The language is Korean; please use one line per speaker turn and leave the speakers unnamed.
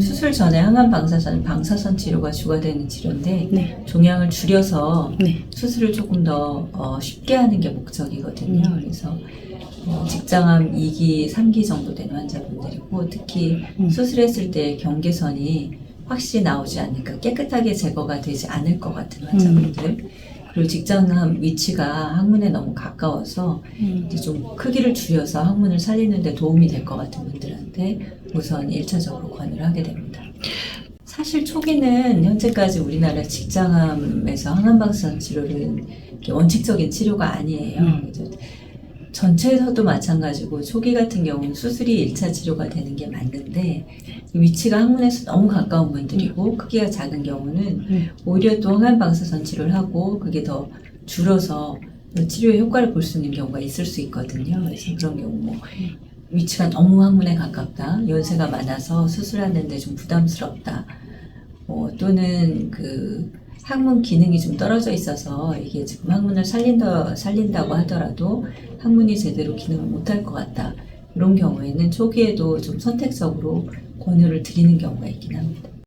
수술 전에 항암 방사선, 방사선 치료가 주가 되는 치료인데
네.
종양을 줄여서
네.
수술을 조금 더 어, 쉽게 하는 게 목적이거든요.
음.
그래서 어, 직장암 2기, 3기 정도 된 환자분들이고 특히
음.
수술했을 때 경계선이 확실히 나오지 않으니까 깨끗하게 제거가 되지 않을 것 같은 환자분들 그리고 직장암 위치가 항문에 너무 가까워서
음.
이제 좀 크기를 줄여서 항문을 살리는데 도움이 될 것 같은 분들한테 우선 1차적으로 권유를 하게 됩니다. 사실 초기는 현재까지 우리나라 직장암에서 항암방사선 치료는 원칙적인 치료가 아니에요.
음.
전체에서도 마찬가지고 초기 같은 경우는 수술이 1차 치료가 되는 게 맞는데 위치가 항문에서 너무 가까운 분들이고 크기가 작은 경우는
음.
오히려 또 항암방사선 치료를 하고 그게 더 줄어서 치료의 효과를 볼 수 있는 경우가 있을 수 있거든요. 그래서 그런 경우 뭐 위치가 너무 항문에 가깝다, 연세가 많아서 수술하는데 좀 부담스럽다, 뭐 또는 그 항문 기능이 좀 떨어져 있어서 이게 지금 항문을 살린다 살린다고 하더라도 항문이 제대로 기능을 못할 것 같다. 이런 경우에는 초기에도 좀 선택적으로 권유를 드리는 경우가 있긴 합니다.